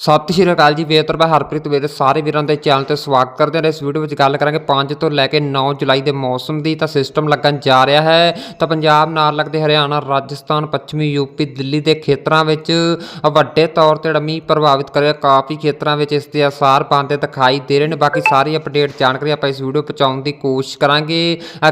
ਸਤਿ ਸ਼੍ਰੀ ਅਕਾਲ ਜੀ ਬੇਤਰ ਮੈਂ ਹਰਪ੍ਰੀਤ ਵੀਰ ਸਾਰੇ ਵੀਰਾਂ ਦੇ ਚੈਨਲ ਤੇ ਸਵਾਗਤ ਕਰਦੇ ਹਾਂ ਇਸ ਵੀਡੀਓ ਵਿੱਚ ਗੱਲ ਕਰਾਂਗੇ 5 ਤੋਂ ਲੈ ਕੇ 9 ਜੁਲਾਈ ਦੇ ਮੌਸਮ ਦੀ। ਤਾਂ ਸਿਸਟਮ ਲੱਗਣ ਜਾ ਰਿਹਾ ਹੈ। ਤਾਂ ਪੰਜਾਬ ਨਾਲ ਲੱਗਦੇ ਹਰਿਆਣਾ ਰਾਜਸਥਾਨ ਪੱਛਮੀ ਯੂਪੀ ਦਿੱਲੀ ਦੇ ਖੇਤਰਾਂ ਵਿੱਚ ਵੱਡੇ ਤੌਰ ਤੇ ਜਿਹੜਾ ਮੀਂਹ ਪ੍ਰਭਾਵਿਤ ਕਰੇਗਾ ਕਾਫੀ ਖੇਤਰਾਂ ਵਿੱਚ ਇਸ ਦੇ ਅਸਾਰ ਪਾਉਂਦੇ ਦਿਖਾਈ ਦੇ ਰਹੇ ਨੇ। ਬਾਕੀ ਸਾਰੀ ਅਪਡੇਟ ਜਾਣਕਾਰੀ ਆਪਾਂ ਇਸ ਵੀਡੀਓ ਪਹੁੰਚਾਉਣ ਦੀ ਕੋਸ਼ਿਸ਼ ਕਰਾਂਗੇ।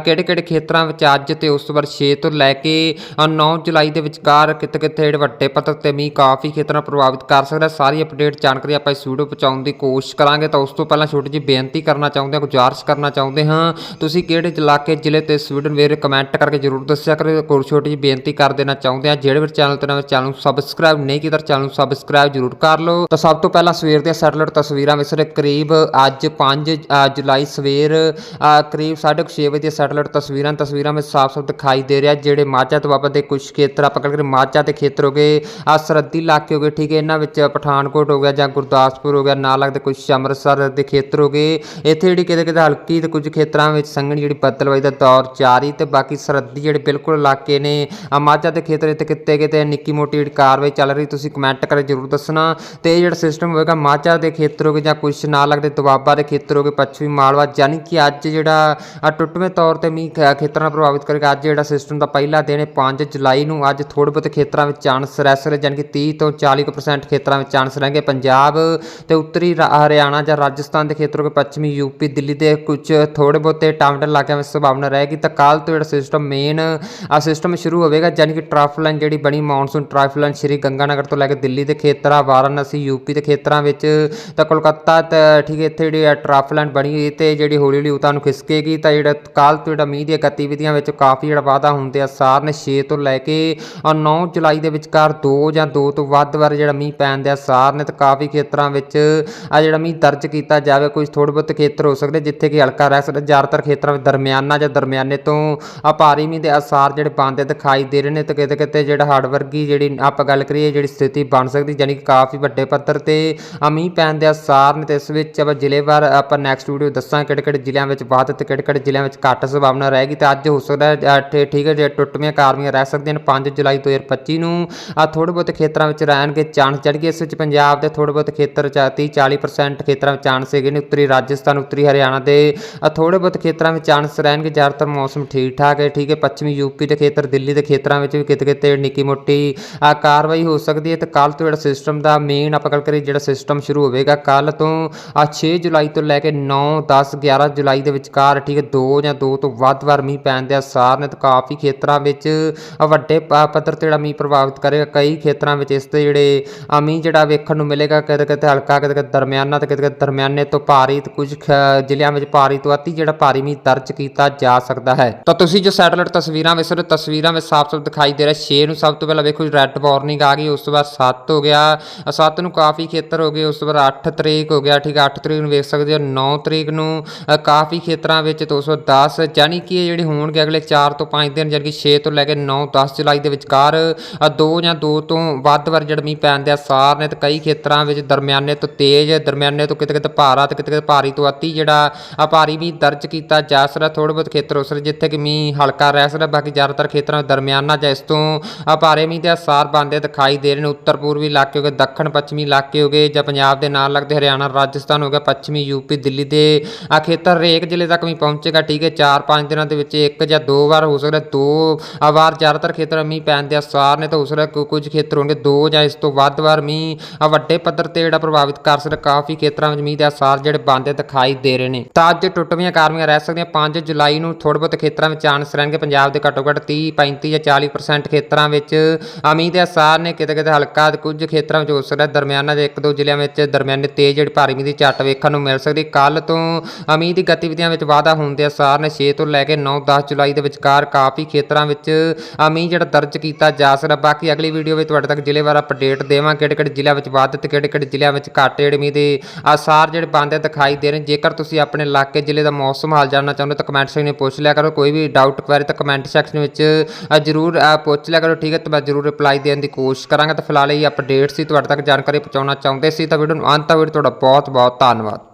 ਕਿਹੜੇ ਕਿਹੜੇ ਖੇਤਰਾਂ ਵਿੱਚ ਅੱਜ ਤੇ ਉਸ ਤੋਂ ਬਾਅਦ 6 ਤੋਂ ਲੈ ਕੇ ਅ, 9 ਜੁਲਾਈ ਦੇ ਵਿਚਕਾਰ ਕਿਤੇ ਕਿਤੇ ਜਿਹੜੇ ਵੱਡੇ ਪੱਧਰ ਤੇ ਮੀਂਹ ਕਾਫੀ ਖੇਤਰਾਂ ਪ੍ਰਭਾਵਿਤ ਕਰ ਸਕਦਾ ਹੈ। ਸਾਰੀ ਅਪਡੇਟ ਜਾਣਕਾਰੀ ਆਪਾਂ ਇਸ ਵੀਡੀਓ ਪਹੁੰਚਾਉਣ ਦੀ ਕੋਸ਼ਿਸ਼ ਕਰਾਂਗੇ ਤਾਂ ਉਸ ਤੋਂ ਪਹਿਲਾਂ ਛੋਟੀ ਜਿਹੀ ਬੇਨਤੀ ਕਰਨਾ ਚਾਹੁੰਦੇ ਹਾਂ ਗੁਜ਼ਾਰਿਸ਼ ਕਰਨਾ ਚਾਹੁੰਦੇ ਹਾਂ। ਤੁਸੀਂ ਕਿਹੜੇ ਇਲਾਕੇ ਜ਼ਿਲ੍ਹੇ ਤੇ ਇਸ ਵੀਡੀਓ ਨੂੰ ਵੇਰੇ ਕਮੈਂਟ ਕਰਕੇ ਜਰੂਰ ਦੱਸਿਆ ਕਰੋ। ਕੋਈ ਛੋਟੀ ਜਿਹੀ ਬੇਨਤੀ ਕਰ ਦੇਣਾ ਚਾਹੁੰਦੇ ਹਾਂ ਜਿਹੜੇ ਵੀ ਚੈਨਲ ਤੇ ਨਵੇਂ ਚੈਨਲ ਨੂੰ ਸਬਸਕ੍ਰਾਈਬ ਨਹੀਂ ਕੀਤਾ ਚੈਨਲ ਨੂੰ ਸਬਸਕ੍ਰਾਈਬ ਜਰੂਰ ਕਰ ਲਓ। ਤਾਂ ਸਭ ਤੋਂ ਪਹਿਲਾਂ ਸਵੇਰ ਦੀਆਂ ਸੈਟਲਾਈਟ ਤਸਵੀਰਾਂ ਵਿੱਚ ਸਿਰੇ ਕਰੀਬ ਅੱਜ 5 ਜੁਲਾਈ ਸਵੇਰ ਅ, ਕਰੀਬ 6:30 ਵਜੇ ਦੀਆਂ ਸੈਟਲਾਈਟ ਤਸਵੀਰਾਂ ਤਸਵੀਰਾਂ ਵਿੱਚ ਸਾਫ਼-ਸਾਫ਼ ਦਿਖਾਈ ਦੇ ਰਿਹਾ ਜਿਹੜੇ ਮਾਝਾ ਤੋਂ ਬਾਬਾ ਦੇ ਕੁਝ ਖੇਤਰ ਆਪਾਂ ਗੱਲ ਕਰੀਏ ਮਾਝਾ ਦੇ ਖੇਤਰ ਹੋ ਗਏ ਆ ਸਰਹੱਦੀ ਇਲਾਕੇ ਹੋ ਗਏ ਠੀਕ ਹੈ ਇਹਨਾਂ ਵਿੱਚ ਪਠਾਨਕੋਟ ਹੋ ਗਿਆ ਜਾਂ ਗੁਰਦਾਸਪੁਰ ਹੋ ਗਿਆ, ਨਾਲ ਲੱਗਦੇ ਕੁਝ ਅੰਮ੍ਰਿਤਸਰ ਦੇ ਖੇਤਰ ਹੋ ਗਏ। ਇੱਥੇ ਜਿਹੜੀ ਕਿਤੇ ਕਿਤੇ ਹਲਕੀ ਤੇ ਕੁਝ ਖੇਤਰਾਂ ਵਿੱਚ ਸੰਘਣੀ ਜਿਹੜੀ ਬੱਦਲਵਾਈ ਦਾ ਦੌਰ ਜਾਰੀ ਤੇ ਬਾਕੀ ਸਰਹੱਦੀ ਜਿਹੜੇ ਬਿਲਕੁਲ ਇਲਾਕੇ ਨੇ ਮਾਝਾ ਦੇ ਖੇਤਰ ਇੱਥੇ ਕਿਤੇ ਕਿਤੇ ਨਿੱਕੀ ਮੋਟੀ ਜਿਹੜੀ ਕਾਰਵਾਈ ਚੱਲ ਰਹੀ, ਤੁਸੀਂ ਕਮੈਂਟ ਕਰਕੇ ਜਰੂਰ ਦੱਸਣਾ। ਤੇ ਇਹ ਜਿਹੜਾ ਸਿਸਟਮ ਹੋਏਗਾ ਮਾਝਾ ਦੇ ਖੇਤਰ ਹੋ ਗਏ ਜਾਂ ਕੁਝ ਨਾਲ ਲੱਗਦੇ ਦੁਆਬਾ ਦੇ ਖੇਤਰ ਹੋ ਗਏ, ਪੱਛਮੀ ਮਾਲਵਾ ਯਾਨੀ ਕਿ ਅੱਜ ਜਿਹੜਾ ਆ ਟੁੱਟਵੇਂ ਤੌਰ ਤੇ ਮੀਂਹ ਖੇਤਰਾਂ ਨੂੰ ਪ੍ਰਭਾਵਿਤ ਕਰੇਗਾ ਅੱਜ ਜਿਹੜਾ ਸਿਸਟਮ ਦਾ ਪਹਿਲਾ ਦਿਨ ਹੈ 5 ਜੁਲਾਈ ਨੂੰ ਅੱਜ ਥੋੜ੍ਹੇ ਬਹੁਤੇ ਖੇਤਰਾਂ ਵਿੱਚ ਚਾਂਸ ਰਹਿ ਸਕਦੇ ਯਾਨੀ ਕਿ 30 ਤੋਂ 40% ਖੇਤਰਾਂ ਵਿੱਚ ਚਾਂਸ ਰਹਿਣਗੇ। ਪੰਜਾਬ ਤੇ ਉੱਤਰੀ ਰਾ- ਹਰਿਆਣਾ ਜਾਂ ਰਾਜਸਥਾਨ ਦੇ ਖੇਤਰ ਹੋ ਗਏ ਪੱਛਮੀ ਯੂਪੀ ਦਿੱਲੀ ਦੇ ਕੁਝ ਥੋੜ੍ਹੇ ਬਹੁਤੇ ਟਾਂਡਰ ਇਲਾਕਿਆਂ ਵਿੱਚ ਸੰਭਾਵਨਾ ਰਹੇਗੀ। ਤਾਂ ਕੱਲ ਤੋਂ ਜਿਹੜਾ ਸਿਸਟਮ ਮੇਨ ਆ ਸਿਸਟਮ ਸ਼ੁਰੂ ਹੋਵੇਗਾ ਯਾਨੀ ਕਿ ਟਰਫ ਲਾਈਨ ਜਿਹੜੀ ਬਣੀ monsoon trough line Shri Ganganagar ਤੋਂ ਲੈ ਕੇ ਦਿੱਲੀ ਦੇ ਖੇਤਰਾਂ, ਵਾਰਾਣਸੀ ਯੂਪੀ ਦੇ ਖੇਤਰਾਂ ਵਿੱਚ, ਤਾਂ ਕੋਲਕਾਤਾ ਠੀਕ ਹੈ, ਇੱਥੇ ਜਿਹੜੀ ਟਰਫ ਲਾਈਨ ਬਣੀ ਹੋਈ ਤੇ ਜਿਹੜੀ ਹੌਲੀ ਹੌਲੀ ਉਤਾਂ ਨੂੰ ਖਿਸਕੇਗੀ। ਤਾਂ ਜਿਹੜਾ ਕੱਲ ਤੋਂ ਜਿਹੜਾ ਮੀਂਹ ਦੀਆਂ ਗਤੀਵਿਧੀਆਂ ਵਿੱਚ ਕਾਫੀ ਜਿਹੜਾ ਵਾਧਾ ਹੁੰਦੇ ਆ, ਸਾਰ ਨੇ 6 ਤੋਂ ਲੈ ਕੇ ਔਰ 9 ਜੁਲਾਈ ਦੇ ਵਿਚਕਾਰ 2 ਜਾਂ 2 ਤੋਂ ਵੱਧ ਵਾਰ ਜਿਹੜਾ ਮੀਂਹ ਪੈਣ ਦੇ ਅਸਾਰ ਨੇ ਤੇ ਕਾਫੀ ਖੇਤਰਾਂ ਵਿੱਚ ਆ ਜਿਹੜਾ ਮੀਂਹ ਦਰਜ ਕੀਤਾ ਜਾਵੇ ਕੁਝ ਥੋੜ੍ਹੇ ਬਹੁਤ ਖੇਤਰ ਹੋ ਸਕਦੇ ਜਿੱਥੇ ਕਿ ਹਲਕਾ ਰਹਿ ਸਕਦਾ ਜ਼ਿਆਦਾਤਰ ਖੇਤਰਾਂ ਵਿੱਚ ਦਰਮਿਆਨਾ ਜਾਂ ਦਰਮਿਆਨੇ ਤੋਂ ਆ ਭਾਰੀ ਮੀਂਹ ਦੇ ਅਸਾਰ ਜਿਹੜੇ ਬਣਦੇ ਦਿਖਾਈ ਦੇ ਰਹੇ ਨੇ ਤੇ ਕਿਤੇ ਕਿਤੇ ਜਿਹੜਾ ਹੜ੍ਹ ਵਰਗੀ ਜਿਹੜੀ ਆਪਾਂ ਗੱਲ ਕਰੀਏ ਜਿਹੜੀ ਸਥਿਤੀ ਬਣ ਸਕਦੀ ਯਾਨੀ ਕਿ ਕਾਫੀ ਵੱਡੇ ਪੱਧਰ ਤੇ ਆ ਮੀਂਹ ਪੈਣ ਦੇ ਅਸਾਰ ਨੇ ਤੇ ਇਸ ਵਿੱਚ ਆਪਾਂ ਜ਼ਿਲ੍ਹੇਵਾਰ ਆਪਾਂ ਨੈਕਸਟ ਵੀਡੀਓ ਦੱਸਾਂ ਕਿਹੜੇ ਕਿਹੜੇ ਜ਼ਿਲ੍ਹਿਆਂ ਵਿੱਚ ਵੱਧ ਤੇ ਕਿਹੜੇ ਕਿਹੜੇ ਜ਼ਿਲ੍ਹਿਆਂ ਵਿੱਚ ਘੱਟ ਸੰਭਾਵਨਾ ਰਹੇਗੀ ਤੇ ਅੱਜ ਹੋ ਸਕਦਾ ਹੈ, ਠੀਕ ਹੈ ਜੇ ਟੁੱਟਵੀਆਂ ਕਾਰਵਾਈਆਂ ਰਹਿ ਸਕਦੀਆਂ ਨੇ 5 ਜੁਲਾਈ 2025 ਨੂੰ ਆ ਥੋੜ੍ਹੇ ਬਹੁਤ ਖੇਤਰਾਂ ਵਿੱਚ ਰਹਿਣਗੇ ਚਾਂਸ ਚੜ੍ਹ ਗਏ ਇਸ ਵਿੱਚ ਪੰਜਾਬ ਦੇ ਥੋੜ੍ਹੇ ਬਹੁਤ ਖੇਤਰ ਚ 30 40% ਖੇਤਰਾਂ ਵਿੱਚ ਚਾਂਸ ਹੈਗੇ ਨੇ, ਉੱਤਰੀ ਰਾਜਸਥਾਨ, ਉੱਤਰੀ ਹਰਿਆਣਾ ਦੇ ਆ ਥੋੜ੍ਹੇ ਬਹੁਤ ਖੇਤਰਾਂ ਵਿੱਚ ਚਾਂਸ ਰਹਿਣਗੇ, ਜ਼ਿਆਦਾਤਰ ਮੌਸਮ ਠੀਕ ਠਾਕ ਹੈ, ਠੀਕ ਹੈ, ਪੱਛਮੀ ਯੂਪੀ ਦੇ ਖੇਤਰ, ਦਿੱਲੀ ਦੇ ਖੇਤਰਾਂ ਵਿੱਚ ਵੀ ਕਿਤੇ ਕਿਤੇ ਨਿੱਕੀ ਮੋਟੀ ਕਾਰਵਾਈ ਹੋ ਸਕਦੀ ਹੈ ਤੇ ਕੱਲ ਤੋਂ ਜਿਹੜਾ ਸਿਸਟਮ ਦਾ ਮੇਨ ਆਪਾਂ ਗੱਲ ਕਰੀਏ, ਜਿਹੜਾ ਸਿਸਟਮ ਸ਼ੁਰੂ ਹੋਵੇਗਾ ਕੱਲ ਤੋਂ ਆ 6 ਜੁਲਾਈ ਤੋਂ ਲੈ ਕੇ 9 10 11 ਜੁਲਾਈ ਦੇ ਵਿਚਕਾਰ, ਠੀਕ ਹੈ 2 ਜਾਂ 2 ਤੋਂ ਵੱਧ ਵਾਰ ਮੀਂਹ ਪੈਣ ਦੇ ਅਸਾਰ ਨੇ ਤੇ ਕਾਫੀ ਖੇਤਰਾਂ ਵਿੱਚ ਵੱਡੇ ਪੱਧਰ ਤੇ ਜਿਹੜਾ ਮੀਂਹ ਪ੍ਰਭਾਵਿਤ ਕਰੇਗਾ, ਕਈ ਖੇਤਰਾਂ ਵਿੱਚ ਇਸ ਤੇ ਜਿਹੜੇ ਆ ਮੀਂਹ ਜਿਹੜਾ ਵੇਖਣ ਨੂੰ ਮਿਲੇਗਾ ਕਿਤੇ ਕਿਤੇ ਹਲਕਾ, ਕਿਤੇ ਕਿਤੇ ਦਰਮਿਆਨਾ ਤੇ ਕਿਤੇ ਕਿਤੇ ਦਰਮਿਆਨੇ ਤੋਂ ਭਾਰੀ ਤੇ ਕੁਝ ਜ਼ਿਲ੍ਹਿਆਂ ਵਿੱਚ ਭਾਰੀ ਤੋਂ ਅਤੀ ਜਿਹੜਾ ਭਾਰੀ ਮੀਂਹ ਦਰਜ ਕੀਤਾ ਜਾ ਸਕਦਾ ਹੈ। ਤਾਂ ਤੁਸੀਂ ਜੋ ਸੈਟਲਾਈਟ ਤਸਵੀਰਾਂ ਵਿੱਚ ਸਿਰਫ ਤਸਵੀਰਾਂ ਵਿੱਚ ਸਾਫ਼-ਸਾਫ਼ ਦਿਖਾਈ ਦੇ ਰਿਹਾ। 6 ਨੂੰ ਸਭ ਤੋਂ ਪਹਿਲਾਂ ਵੇਖੋ ਰੈੱਡ ਵਾਰਨਿੰਗ ਆ ਗਈ, ਉਸ ਤੋਂ ਬਾਅਦ 7 ਹੋ ਗਿਆ। 7 ਨੂੰ ਕਾਫੀ ਖੇਤਰ ਹੋ ਗਏ, ਉਸ ਤੋਂ ਬਾਅਦ 8 ਤਰੀਕ ਹੋ ਗਿਆ, ਠੀਕ ਹੈ 8 ਤਰੀਕ ਨੂੰ ਵੇਖ ਸਕਦੇ ਹੋ 9 ਤਰੀਕ ਨੂੰ ਕਾਫੀ ਖੇਤਰਾਂ ਵਿੱਚ 210 ਯਾਨੀ ਕਿ ਇਹ ਜਿਹੜੇ ਹੋਣਗੇ ਅਗਲੇ 4 ਤੋਂ 5 ਦਿਨ ਯਾਨੀ ਕਿ 6 ਤੋਂ ਲੈ ਕੇ 9 10 ਜੁਲਾਈ ਦੇ ਵਿਚਕਾਰ 2 ਜਾਂ 2 ਤੋਂ ਵੱਧ ਵਾਰ ਜਿਹੜਾ ਮੀਂਹ ਪੈਣ ਦੇ ਆਸਾਰ ਨੇ ਤੇ ਕਈ ਖੇਤਰਾਂ ਵਿੱਚ ਦਰਮਿਆਨੇ ਤੋਂ ਤੇਜ਼, ਦਰਮਿਆਨੇ ਤੋਂ ਕਿਤੇ ਕਿਤੇ ਭਾਰਾ ਤੇ ਕਿਤੇ ਕਿਤੇ ਭਾਰੀ ਤੋਂ ਅਤੀ, ਜਿਹੜਾ ਆ ਭਾਰੀ ਵੀ ਦਰਜ ਕੀਤਾ ਜਾ ਸਕਦਾ। ਥੋੜ੍ਹੇ ਬਹੁਤ ਖੇਤਰ ਹੋ ਜਿੱਥੇ ਕਿ ਮੀਂਹ ਹਲਕਾ ਰਹਿ ਸਕਦਾ, ਬਾਕੀ ਜ਼ਿਆਦਾਤਰ ਖੇਤਰਾਂ ਵਿੱਚ ਦਰਮਿਆਨਾ ਜਾਂ ਇਸ ਤੋਂ ਆ ਭਾਰੇ ਮੀਂਹ ਦੇ ਆਸਾਰ ਬਣਦੇ ਦਿਖਾਈ ਦੇ ਰਹੇ ਨੇ। ਉੱਤਰ ਪੂਰਬੀ ਇਲਾਕੇ ਹੋ ਗਏ, ਦੱਖਣ ਪੱਛਮੀ ਇਲਾਕੇ ਹੋ ਗਏ ਜਾਂ ਪੰਜਾਬ ਦੇ ਨਾਲ ਲੱਗਦੇ ਹਰਿਆਣਾ, ਰਾਜਸਥਾਨ ਹੋ ਗਿਆ, ਪੱਛਮੀ ਯੂਪੀ ਦਿੱਲੀ ਦੇ ਆ ਖੇਤਰ ਹਰੇਕ ਜ਼ਿਲ੍ਹੇ ਤੱਕ ਵੀ ਪਹੁੰਚੇਗਾ। ਠੀਕ ਹੈ 4-5 ਦਿਨਾਂ ਦੇ ਵਿੱਚ ਇੱਕ ਜਾਂ ਦੋ ਵਾਰ ਹੋ ਸਕਦਾ, ਦੋ ਆ ਵਾਰ ਜ਼ਿਆਦਾਤਰ ਖੇਤਰ ਮੀਂਹ ਪੈਣ ਦੇ ਅਸਾਰ ਨੇ ਤਾਂ ਹੋ ਸਕਦਾ ਕੁਝ ਖੇਤਰ ਹੋਣਗੇ, ਦੋ ਜਾਂ ਇਸ ਤੋਂ ਵੱਧ ਵਾਰ ਮੀਂਹ ਵੱਡੇ ਪੱਧਰ ਤੇ ਜਿਹੜਾ ਪ੍ਰਭਾਵਿਤ ਕਰ ਸਕਦਾ, ਕਾਫੀ ਖੇਤਰਾਂ ਵਿੱਚ ਮੀਂਹ ਦੇ ਆਸਾਰ ਜਿਹੜੇ ਬਣਦੇ ਦਿਖਾਈ ਦੇ ਰਹੇ ਨੇ। ਤਾਂ ਅੱਜ ਟੁੱਟਵੀਆਂ ਕਾਰਵਾਈਆਂ ਰਹਿ ਸਕਦੀਆਂ। 5 ਜੁਲਾਈ ਨੂੰ ਥੋੜ੍ਹੇ ਬਹੁਤ ਖੇਤਰਾਂ ਵਿੱਚ ਚਾਂਸ ਰਹਿਣਗੇ। ਪੰਜਾਬ ਦੇ ਘੱਟੋ ਘੱਟ 30 35 ਜਾਂ 40% ਖੇਤਰਾਂ ਵਿੱਚ ਆ ਮੀਂਹ ਦੇ ਆਸਾਰ ਨੇ। ਕਿਤੇ ਕਿਤੇ ਹਲਕਾ ਤੇ ਕੁਝ ਖੇਤਰਾਂ ਵਿੱਚ ਹੋ ਸਕਦਾ। ਦਰਮਿਆਨਾ ਦੇ ਇੱਕ ਦੋ ਜ਼ਿਲ੍ਹਿਆਂ ਵਿੱਚ ਦਰਮਿਆਨੇ ਤੇਜ਼ ਜਿਹੜੀ ਭਾਰੀ ਮੀਂਹ ਦੀ ਝੱਟ ਵੇਖਣ ਨੂੰ ਮਿਲ ਸਕਦੀ। ਕੱਲ ਤੋਂ ਆ ਮੀਂਹ ਦੀ ਗਤੀਵਿਧੀਆਂ ਵਿੱਚ ਵਾਧਾ ਹੋਣ ਦੇ ਆਸਾਰ ਨੇ। 6 ਤੋਂ ਲੈ ਕੇ 9 10 ਜੁਲਾਈ ਦੇ ਵਿਚਕਾਰ ਕਾਫੀ ਖੇਤਰਾਂ ਵਿੱਚ ਆ ਮੀਂਹ ਜਿਹੜਾ ਦਰਜ ਕੀਤਾ ਜਾ ਸਕਦਾ। ਬਾਕੀ ਅਗਲੀ ਵੀਡੀਓ ਵਿੱਚ ਤੁਹਾਡੇ ਤੱਕ ਜ਼ਿਲ੍ਹੇਵਾਰ ਅਪਡੇਟ ਦੇਵਾਂ ਕਿਹੜੇ ਕਿਹੜੇ ਜ਼ਿਲ੍ਹਿਆਂ ਵਿੱਚ ਵੱਧ ਤੇ ਕਿਹੜੇ ਕਿਹੜੇ ਜ਼ਿਲ੍ਹਿਆਂ ਵਿੱਚ ਘੱਟ ਜਿਹੜੇ ਮੀਂਹ ਦੇ ਆਸਾਰ ਜਿਹੜੇ ਬਣਦੇ ਦਿਖਾਈ ਦੇ ਰਹੇ ਨੇ। ਜੇਕਰ ਤੁਸੀਂ ਆਪਣੇ ਇਲਾਕੇ ਜ਼ਿਲ੍ਹੇ ਦਾ ਮੌਸਮ ਹਾਲ ਜਾਣਨਾ ਚਾਹੁੰਦੇ ਹੋ ਤਾਂ ਕਮੈਂਟ ਸੈਕਸ਼ਨ ਵਿੱਚ ਪੁੱਛ ਲਿਆ ਕਰੋ। ਕੋਈ ਵੀ ਡਾਊਟ ਕੁਐਰੀ ਤਾਂ ਕਮੈਂਟ ਸੈਕਸ਼ਨ ਵਿੱਚ ਜ਼ਰੂਰ ਪੁੱਛ ਲਿਆ ਕਰੋ। ਠੀਕ ਹੈ, ਤਾਂ ਮੈਂ ਜ਼ਰੂਰ ਰਿਪਲਾਈ ਦੇਣ ਦੀ ਕੋਸ਼ਿਸ਼ ਕਰਾਂਗਾ। ਤਾਂ ਫਿਲਹਾਲ ਇਹ ਅਪਡੇਟ ਸੀ। ਤੁਹਾਡੇ ਤੱਕ ਜਾਣਕਾਰੀ ਪਹੁੰਚਾਉਣਾ ਚਾਹੁੰਦੇ ਸੀ। ਤਾਂ ਵੀਡੀਓ ਨੂੰ ਅੰਤ ਤੱਕ ਵੀਡੀਓ ਤੁਹਾਡਾ ਬਹੁਤ ਬਹੁਤ ਧੰਨਵਾਦ।